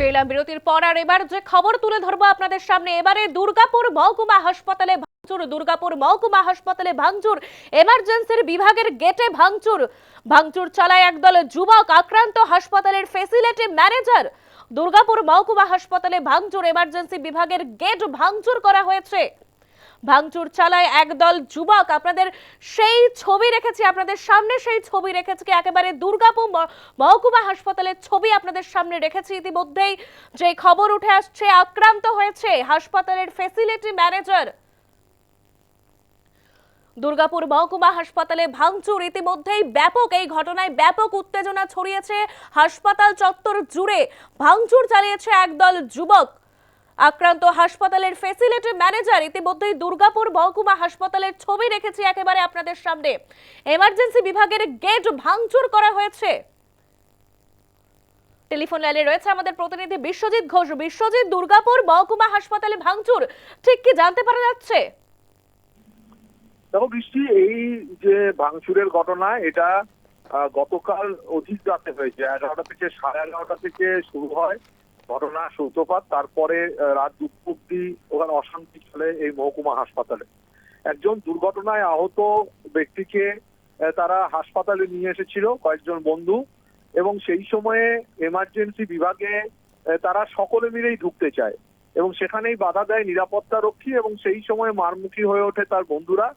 ফিরলাম বিরতির পর, আর এবার যে খবর তুলে ধরবো আপনাদের সামনে, এবারে দুর্গাপুর মহকুমা হাসপাতালে ভাঙচুর, দুর্গাপুর মহকুমা হাসপাতালে ভাঙচুর এমার্জেন্সির বিভাগের গেটে ভাঙচুর। ভাঙচুর চালায় একদল যুবক আক্রান্ত হাসপাতালের ফেসিলিটি ম্যানেজার দুর্গাপুর মহকুমা হাসপাতালে ভাঙচুর এমার্জেন্সি বিভাগের গেট ভাঙচুর করা হয়েছে। ভাঙচুর চালায় একদল যুবক। আপনাদের সেই ছবি রেখেছি আপনাদের সামনে, সেই ছবি রেখেছি একেবারে দুর্গাপুর মহকুমা হাসপাতালের ছবি আপনাদের সামনে রেখেছি। ইতিমধ্যেই যে খবর উঠে আসছে, আক্রান্ত হয়েছে হাসপাতালের ফেসিলিটি ম্যানেজার দুর্গাপুর মহকুমা হাসপাতালে ভাঙচুর, ইতিমধ্যেই ব্যাপক, এই ঘটনায় ব্যাপক উত্তেজনা ছড়িয়েছে হাসপাতাল চত্বর জুড়ে। ভাঙচুর চালিয়েছে একদল যুবক। আক্রান্ত হাসপাতালের ফেসিলিটি ম্যানেজার ইতিমধ্যেই দুর্গাপুর মহকুমা হাসপাতালের ছবি রেখেছি একেবারে আপনাদের সামনে। এমার্জেন্সি বিভাগের গেট ভাঙচুর করা হয়েছে। টেলিফোন লাইনে রয়েছে আমাদের প্রতিনিধি বিশ্বজিৎ ঘোষ। বিশ্বজিৎ, দুর্গাপুর মহকুমা হাসপাতালে ভাঙচুর, ঠিক কি জানতে পারা যাচ্ছে? দেখো বৃষ্টি, এই যে ভাঙচুরের ঘটনা, এটা গতকাল অধিক রাতে হয়েছে। এগারোটা থেকে সাড়ে এগারোটা থেকে শুরু হয়। ঘটনা সূত্রপাত তারপরে রাত দুপুর অব্দি ওখানে অশান্তি চলে এই মহকুমা হাসপাতালে। একজন দুর্ঘটনায় আহত ব্যক্তিকে তারা হাসপাতালে নিয়ে এসেছিল কয়েকজন বন্ধু এবং সেই সময়ে এমার্জেন্সি বিভাগে তারা সকলে মিলেই ঢুকতে চায় এবং সেখানেই বাধা দেয় নিরাপত্তা রক্ষী এবং সেই সময় মারমুখী হয়ে ওঠে তার বন্ধুরা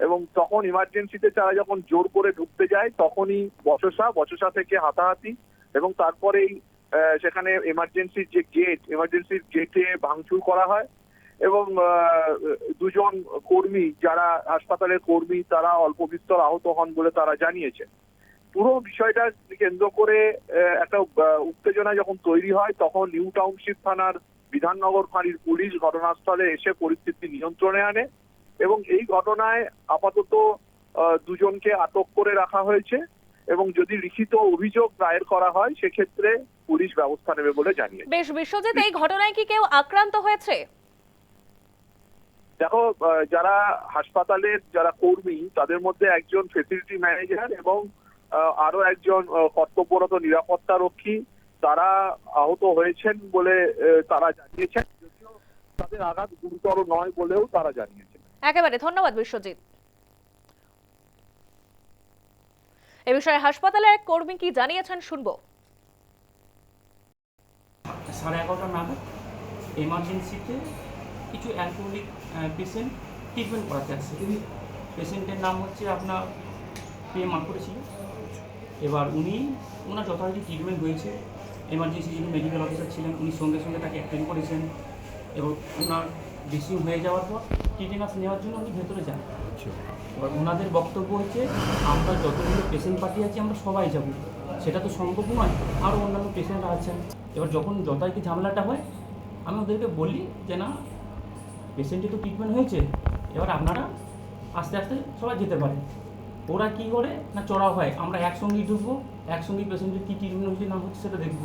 এবং তখন ইমার্জেন্সিতে তারা যখন জোর করে ঢুকতে যায়, তখনই বচসা বচসা থেকে হাতাহাতি এবং তারপরেই সেখানে এমার্জেন্সির যে গেট এমার্জেন্সির গেটে ভাঙচুর করা হয় এবং দুজন কর্মী, যারা হাসপাতালের কর্মী, তারা অল্প বিস্তর আহত হন বলে তারা জানিয়েছে পুরো বিষয়টা কেন্দ্র করে একটা উত্তেজনা যখন তৈরি হয়, তখন নিউ টাউনশিপ থানার বিধাননগর ফাঁড়ির পুলিশ ঘটনাস্থলে এসে পরিস্থিতি নিয়ন্ত্রণে আনে এবং এই ঘটনায় আপাতত দুজনকে আটক করে রাখা হয়েছে। এবং যদি লিখিত অভিযোগ দায়ের করা হয় সেক্ষেত্রে পুলিশ ব্যবস্থা নেবে বলে জানিয়েছে। বেশ বিশ্বজিৎ এই ঘটনায় কি কেউ আক্রান্ত হয়েছে? দেখো যারা হাসপাতালের যারা কর্মী তাদের মধ্যে একজন ফেসিলিটি ম্যানেজার এবং আরও একজন কর্তব্যরত নিরাপত্তা রক্ষী তারা আহত হয়েছেন বলে তারা জানিয়েছেন। যদিও তাদের আঘাত গুরুতর নয় বলেও তারা জানিয়েছেন। একেবারে ধন্যবাদ বিশ্বজিৎ। এ বিষয়ে হাসপাতালের এক কর্মী কি জানিয়েছেন শুনব। সাড়ে এগারোটা নাগাদ এমার্জেন্সিতে কিছু অ্যালকোহলিক পেশেন্ট ট্রিটমেন্ট করাতে আসছে। পেশেন্টের নাম হচ্ছে আপনার পে মাকুড়ে ছিল। এবার উনি ওনার যথারীতি ট্রিটমেন্ট হয়েছে। এমার্জেন্সি যিনি মেডিকেল অফিসার ছিলেন, উনি সঙ্গে সঙ্গে তাকে অ্যাটেন্ড করেছেন। এবং ওনার ড্রেসিং হয়ে যাওয়ার পর টিটেনাস নেওয়ার জন্য উনি ভেতরে যান। এবার ওনাদের বক্তব্য হচ্ছে আমরা যতগুলো পেশেন্ট পার্টি আছি আমরা সবাই যাব। সেটা তো সম্ভব নয়। আরও অন্যান্য পেশেন্টরা আছেন। এবার যখন যথারীতি ঝামেলাটা হয় আমি ওদেরকে বলি যে না পেশেন্টের তো ট্রিটমেন্ট হয়েছে। এবার আপনারা আস্তে আস্তে সবাই যেতে পারে। ওরা কি করে না চড়া হয়? আমরা একসঙ্গেই ঢুকবো একসঙ্গেই পেশেন্টের কী ট্রিটমেন্ট হচ্ছে না হচ্ছে সেটা দেখব।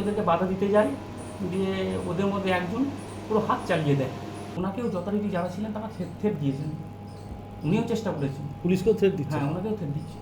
ওদেরকে বাধা দিতে যাই। দিয়ে ওদের মধ্যে একজন পুরো হাত চালিয়ে দেয়। ওনাকেও যথারীতি যারা ছিলেন তারা থেট থেট দিয়েছেন। উনিও চেষ্টা করেছেন। পুলিশকেও থেপ দিচ্ছে হ্যাঁ ওনাকেও থেট দিচ্ছে।